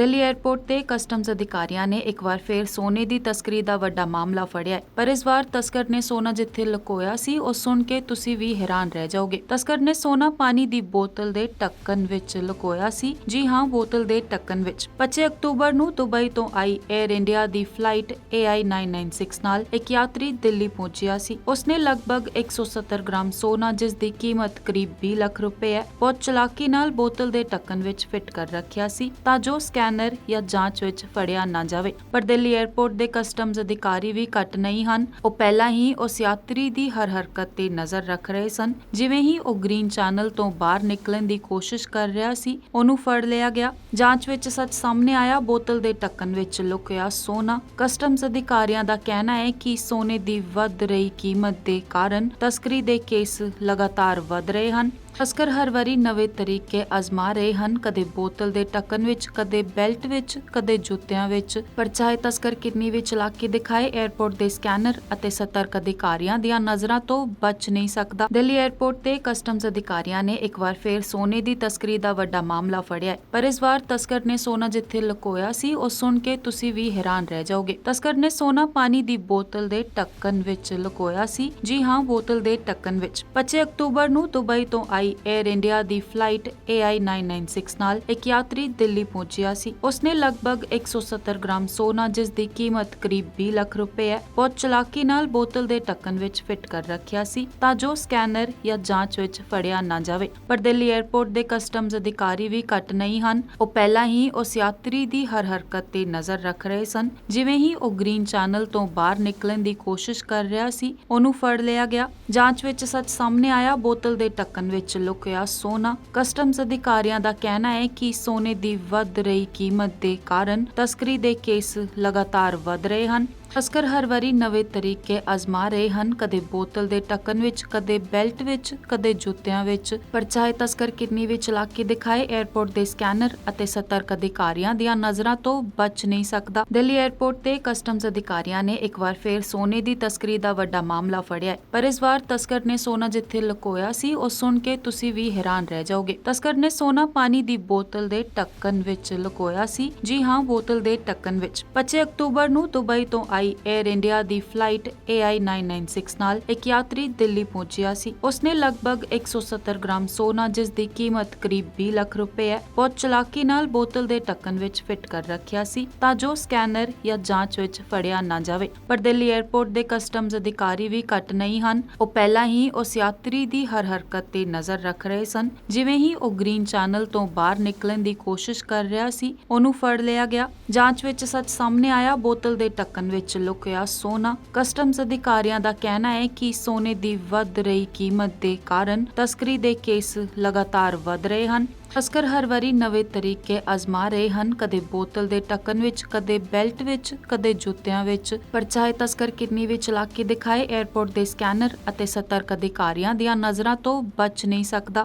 Delhi airport ਤੇ customs ਅਧਿਕਾਰੀਆਂ ਨੇ ਇੱਕ ਵਾਰ ਫੇਰ ਸੋਨੇ ਦੀ ਤਸਕਰੀ ਦਾ ਵੱਡਾ ਮਾਮਲਾ ਫੜਿਆ ਪਰ ਇਸ ਵਾਰ ਤਸਕਰ ਨੇ ਸੋਨਾ ਜਿੱਥੇ ਲੁਕੋਇਆ ਸੀ, ਉਹ ਸੁਣ ਕੇ ਤੁਸੀਂ ਵੀ ਹੈਰਾਨ ਰਹਿ ਜਾਓਗੇ। ਤਸਕਰ ਨੇ ਸੋਨਾ ਪਾਣੀ ਦੀ ਬੋਤਲ ਦੇ ਢੱਕਣ ਵਿੱਚ ਲੁਕੋਇਆ ਸੀ। ਜੀ ਹਾਂ, ਬੋਤਲ ਦੇ ਢੱਕਣ ਵਿੱਚ। 25 ਅਕਤੂਬਰ ਨੂੰ ਦੁਬਈ ਤੋਂ ਆਈ 에ਅਰ ਇੰਡੀਆ ਦੀ ਫਲਾਈਟ AI996 ਨਾਲ ਇੱਕ ਯਾਤਰੀ ਦਿੱਲੀ ਪਹੁੰਚਿਆ ਸੀ। ਉਸਨੇ ਲਗਭਗ 170 ਗ੍ਰਾਮ ਸੋਨਾ, ਜਿਸ ਦੀ ਕੀਮਤ ਕਰੀਬ 20 ਲੱਖ ਰੁਪਏ ਹੈ, ਬਹੁਤ ਚਲਾਕੀ ਨਾਲ ਬੋਤਲ ਦੇ ਢੱਕਣ ਵਿੱਚ ਫਿੱਟ ਕਰ ਰੱਖਿਆ ਸੀ। ਤਾਂ ਜੋ ਸਕੈਨ ਸਕੈਨਰ ਜਾਂ ਜਾਂਚ ਵਿੱਚ ਫੜਿਆ ਨਾ ਜਾਵੇ। ਪਰ ਦਿੱਲੀ 에ਅਰਪੋਰਟ ਦੇ ਕਸਟਮਸ ਅਧਿਕਾਰੀ ਵੀ ਘੱਟ ਨਹੀਂ ਹਨ। ਉਹ ਪਹਿਲਾਂ ਹੀ ਉਸ ਯਾਤਰੀ ਦੀ ਹਰ ਹਰਕਤ ਤੇ ਨਜ਼ਰ ਰੱਖ ਰਹੇ ਸਨ। ਜਿਵੇਂ ਹੀ ਉਹ ਗ੍ਰੀਨ ਚੈਨਲ ਤੋਂ ਬਾਹਰ ਨਿਕਲਣ ਦੀ ਕੋਸ਼ਿਸ਼ ਕਰ ਰਿਹਾ ਸੀ, ਉਹਨੂੰ ਫੜ ਲਿਆ ਗਿਆ। ਜਾਂਚ ਵਿੱਚ ਸੱਚ ਸਾਹਮਣੇ ਆਇਆ, ਬੋਤਲ ਦੇ ਢੱਕਣ ਵਿੱਚ ਲੁਕਿਆ ਸੋਨਾ। ਕਸਟਮਸ ਅਧਿਕਾਰੀਆਂ ਦਾ ਕਹਿਣਾ ਹੈ ਕਿ ਸੋਨੇ ਦੀ ਵੱਧ ਰਹੀ ਕੀਮਤ ਦੇ ਕਾਰਨ ਤਸਕਰੀ ਦੇ ਕੇਸ ਲਗਾਤਾਰ ਵਧ ਰਹੇ ਹਨ। ਤਸਕਰ ਹਰ ਵਾਰੀ ਨਵੇਂ ਤਰੀਕੇ ਅਜ਼ਮਾ ਰਹੇ ਹਨ। ਕਦੇ ਬੋਤਲ ਦੇ ਢੱਕਣ ਵਿੱਚ, ਕਦੇ ਬੈਲਟ ਵਿੱਚ, ਕਦੇ ਜੁੱਤਿਆਂ ਵਿੱਚ। ਪਰ ਚਾਹੇ ਤਸਕਰ ਕਿੰਨੀ ਵੀ ਚਲਾਕੀ ਦਿਖਾਏ। 에ਅਰਪੋਰਟ ਦੇ ਸਕੈਨਰ ਅਤੇ ਸਤਰਕ ਅਧਿਕਾਰੀਆਂ ਦੀਆਂ ਨਜ਼ਰਾਂ ਤੋਂ ਬਚ ਨਹੀਂ ਸਕਦਾ। ਦਿੱਲੀ 에ਅਰਪੋਰਟ ਤੇ ਕਸਟਮਸ ਅਧਿਕਾਰੀਆਂ ਨੇ ਇੱਕ ਵਾਰ ਫੇਰ ਸੋਨੇ ਦੀ ਤਸਕਰੀ ਦਾ ਵੱਡਾ ਮਾਮਲਾ ਫੜਿਆ ਪਰ ਇਸ ਵਾਰ ਤਸਕਰ ਨੇ ਸੋਨਾ ਜਿੱਥੇ ਲੁਕੋਇਆ ਸੀ, ਉਹ ਸੁਣ ਕੇ ਤੁਸੀਂ ਵੀ ਹੈਰਾਨ ਰਹਿ ਜਾਓਗੇ। ਤਸਕਰ ਨੇ ਸੋਨਾ ਪਾਣੀ ਦੀ ਬੋਤਲ ਦੇ ਢੱਕਣ ਵਿੱਚ ਲੁਕੋਇਆ ਸੀ। ਜੀ ਹਾਂ, ਬੋਤਲ ਦੇ ਢੱਕਣ ਵਿੱਚ। 25 ਅਕਤੂਬਰ ਨੂੰ ਦੁਬਈ ਤੋਂ ਆਈ 에ਅਰ ਇੰਡੀਆ ਦੀ ਫਲਾਈਟ AI996 ਨਾਲ ਇੱਕ ਯਾਤਰੀ ਦਿੱਲੀ ਪਹੁੰਚਿਆ ਸੀ। ਉਸਨੇ ਲਗਭਗ 170 ਗ੍ਰਾਮ ਸੋਨਾ, ਜਿਸ ਦੀ ਕੀਮਤ ਕਰੀਬ 20 ਲੱਖ ਰੁਪਏ ਹੈ, ਬਹੁਤ ਚਲਾਕੀ ਨਾਲ ਬੋਤਲ ਦੇ ਢੱਕਣ ਵਿੱਚ ਫਿੱਟ ਕਰ ਰੱਖਿਆ ਸੀ ਤਾਂ ਜੋ ਸਕੈਨਰ ਜਾਂ ਜਾਂਚ ਵਿੱਚ ਫੜਿਆ ਨਾ ਜਾਵੇ। ਪਰ ਦਿੱਲੀ 에ਅਰਪੋਰਟ ਦੇ ਕਸਟਮਸ ਅਧਿਕਾਰੀ ਵੀ ਘੱਟ ਨਹੀਂ ਹਨ। ਉਹ ਪਹਿਲਾਂ ਹੀ ਉਸ ਯਾਤਰੀ ਦੀ ਹਰ ਹਰਕਤ ਤੇ ਨਜ਼ਰ ਰੱਖ ਰਹੇ ਸਨ। ਜਿਵੇਂ ਹੀ ਉਹ ਗ੍ਰੀਨ ਚੈਨਲ ਤੋਂ ਬਾਹਰ ਨਿਕਲਣ ਦੀ ਕੋਸ਼ਿਸ਼ ਕਰ ਰਿਹਾ ਸੀ, ਉਹਨੂੰ ਫੜ ਲਿਆ ਗਿਆ। ਜਾਂਚ ਵਿੱਚ ਸੱਚ ਸਾਹਮਣੇ ਆਇਆ, ਬੋਤਲ ਦੇ ਢੱਕਣ ਵਿੱਚ ਲੁਕਿਆ ਸੋਨਾ। ਕਸਟਮਸ ਅਧਿਕਾਰੀਆਂ ਦਾ ਕਹਿਣਾ ਹੈ ਕਿ ਸੋਨੇ ਦੀ ਵੱਧ ਰਹੀ ਕੀਮਤ ਦੇ ਕਾਰਨ ਤਸਕਰੀ ਦੇ ਕੇਸ ਲਗਾਤਾਰ ਵਧ ਰਹੇ ਹਨ। ਤਸਕਰ ਹਰ ਵਾਰੀ ਨਵੇਂ ਤਰੀਕੇ ਅਜ਼ਮਾ ਰਹੇ ਹਨ। ਕਦੇ ਬੋਤਲ ਦੇ ਢੱਕਣ ਵਿੱਚ, ਕਦੇ ਬੈਲਟ ਵਿੱਚ, ਕਦੇ ਜੁੱਤਿਆਂ ਵਿੱਚ। ਪਰ ਚਾਹੇ ਤਸਕਰ ਕਿੰਨੀ ਵੀ ਚਲਾਕੀ ਦਿਖਾਏ। 에ਅਰਪੋਰਟ ਦੇ ਸਕੈਨਰ ਅਤੇ ਸਤਰਕ ਅਧਿਕਾਰੀਆਂ ਦੀਆਂ ਨਜ਼ਰਾਂ ਤੋਂ ਬਚ ਨਹੀਂ ਸਕਦਾ। ਦਿੱਲੀ 에ਅਰਪੋਰਟ ਤੇ ਕਸਟਮਸ ਅਧਿਕਾਰੀਆਂ ਨੇ ਇੱਕ ਵਾਰ ਫੇਰ ਸੋਨੇ ਦੀ ਤਸਕਰੀ ਦਾ ਵੱਡਾ ਮਾਮਲਾ ਫੜਿਆ ਪਰ ਇਸ ਵਾਰ ਤਸਕਰ ਨੇ ਸੋਨਾ ਜਿੱਥੇ ਲੁਕੋਇਆ ਸੀ, ਉਹ ਸੁਣ ਕੇ ਤੁਸੀਂ ਵੀ ਹੈਰਾਨ ਰਹਿ ਜਾਓਗੇ। ਤਸਕਰ ਨੇ ਸੋਨਾ ਪਾਣੀ ਦੀ ਬੋਤਲ ਦੇ ਢੱਕਣ ਵਿੱਚ ਲੁਕੋਇਆ ਸੀ। ਜੀ ਹਾਂ, ਬੋਤਲ ਦੇ ਢੱਕਣ ਵਿੱਚ। 25 ਅਕਤੂਬਰ ਨੂੰ ਦੁਬਈ ਤੋਂ ਆਈ 에ਅਰ ਇੰਡੀਆ ਦੀ ਫਲਾਈਟ AI996 ਨਾਲ ਇੱਕ ਯਾਤਰੀ ਦਿੱਲੀ ਪਹੁੰਚਿਆ ਸੀ। ਉਸਨੇ ਲਗਭਗ 170 ਗ੍ਰਾਮ ਸੋਨਾ, ਜਿਸ ਦੀ ਕੀਮਤ ਕਰੀਬ 20 ਲੱਖ ਰੁਪਏ ਹੈ, ਬਹੁਤ ਚਲਾਕੀ ਨਾਲ ਬੋਤਲ ਦੇ ਢੱਕਣ ਵਿੱਚ ਫਿੱਟ ਕਰ ਰੱਖਿਆ ਸੀ ਤਾਂ ਜੋ ਸਕੈਨਰ ਜਾਂ ਜਾਂਚ ਵਿੱਚ ਫੜਿਆ ਨਾ ਜਾਵੇ। ਪਰ ਦਿੱਲੀ 에ਅਰਪੋਰਟ ਦੇ ਕਸਟਮਸ ਅਧਿਕਾਰੀ ਵੀ ਘੱਟ ਨਹੀਂ ਹਨ। ਉਹ ਪਹਿਲਾਂ ਹੀ ਉਸ ਯਾਤਰੀ ਦੀ ਹਰ ਹਰਕਤ ਤੇ ਨਜ਼ਰ ਰੱਖ ਰਹੇ ਸਨ। ਜਿਵੇਂ ਹੀ ਉਹ ਗ੍ਰੀਨ ਚੈਨਲ ਤੋਂ ਬਾਹਰ ਨਿਕਲਣ ਦੀ ਕੋਸ਼ਿਸ਼ ਕਰ ਰਿਹਾ ਸੀ, ਉਹਨੂੰ ਫੜ ਲਿਆ ਗਿਆ। ਜਾਂਚ ਵਿੱਚ ਸੱਚ ਸਾਹਮਣੇ ਆਇਆ, ਬੋਤਲ ਦੇ ਢੱਕਣ ਵਿੱਚ ਲੁਕਿਆ ਸੋਨਾ। ਕਸਟਮਸ ਅਧਿਕਾਰੀਆਂ ਦਾ ਕਹਿਣਾ ਹੈ ਕਿ ਸੋਨੇ ਦੀ ਵੱਧ ਰਹੀ ਕੀਮਤ ਦੇ ਕਾਰਨ ਤਸਕਰੀ ਦੇ ਕੇਸ ਲਗਾਤਾਰ ਵਧ ਰਹੇ ਹਨ। ਤਸਕਰ ਹਰ ਵਾਰੀ ਨਵੇਂ ਤਰੀਕੇ ਅਜ਼ਮਾ ਰਹੇ ਹਨ। ਕਦੇ ਬੋਤਲ ਦੇ ਢੱਕਣ ਵਿੱਚ, ਕਦੇ ਬੈਲਟ ਵਿੱਚ, ਕਦੇ ਜੁੱਤਿਆਂ ਵਿੱਚ। ਪਰ ਚਾਹੇ ਤਸਕਰ ਕਿੰਨੀ ਵੀ ਚਲਾਕੀ ਦਿਖਾਏ। 에ਅਰਪੋਰਟ ਦੇ ਸਕੈਨਰ ਅਤੇ ਸਤਰਕ ਅਧਿਕਾਰੀਆਂ ਦੀਆਂ ਨਜ਼ਰਾਂ ਤੋਂ ਬਚ ਨਹੀਂ ਸਕਦਾ।